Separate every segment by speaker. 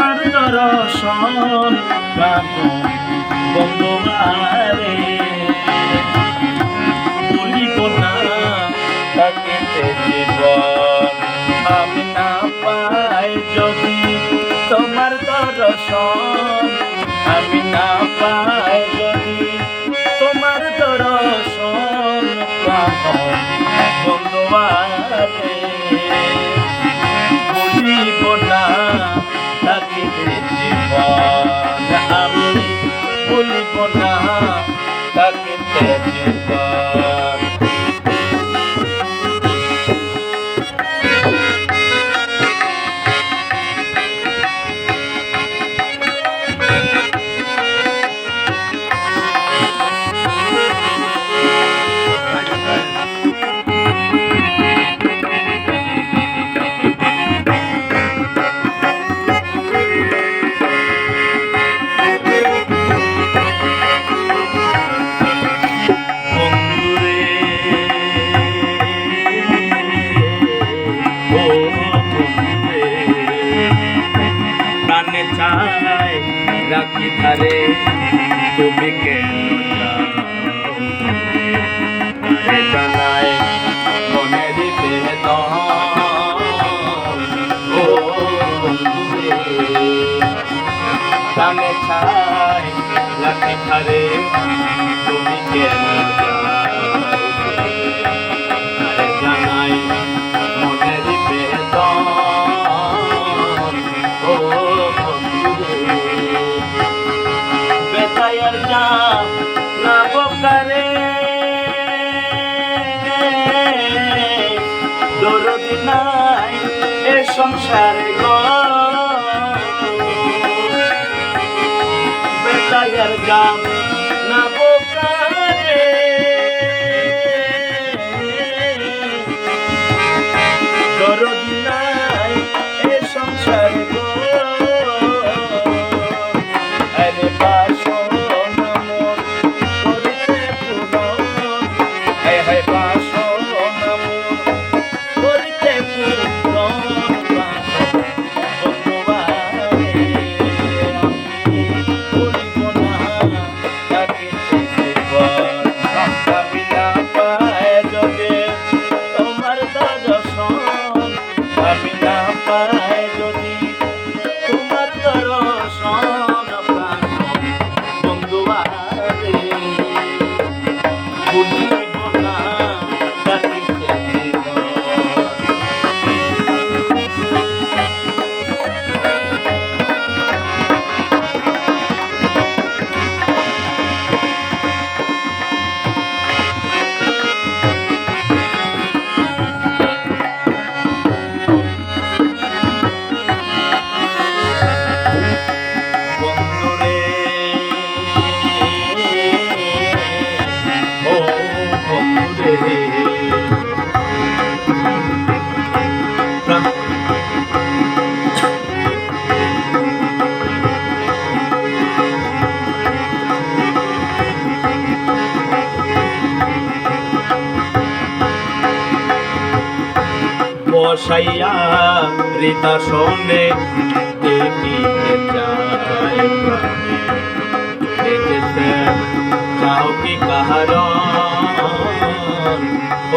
Speaker 1: দর্শন প্রাপন বন্ধুবারে বলিব না তাকে জীবন আমি না পাই যদি তোমার দর্শন। আমি না পাই যদি তোমার দর্শন প্রাপন জীবন আমি বলিব না তাকে প্রাণে চাই রাখি ধারে, তুমি কেন জানাই মনেরই বেদন প্রাণে চাই রাখি ধারে, তুমি কেন সংসারে বেতায়ার বসাইয়া রীতা শোনে দেখিতে চাও কি কাহার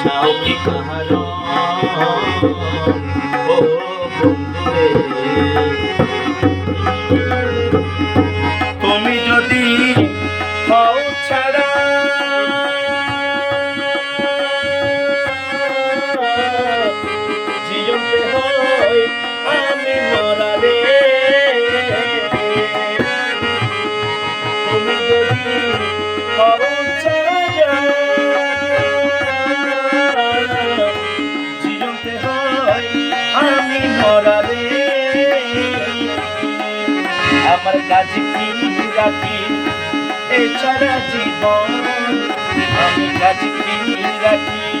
Speaker 1: চাও কি কাহার? ও বন্ধুরে আমি আমার কাছে কি রাখি? এছাড়া জীবন আমি কাছে কি রাখি?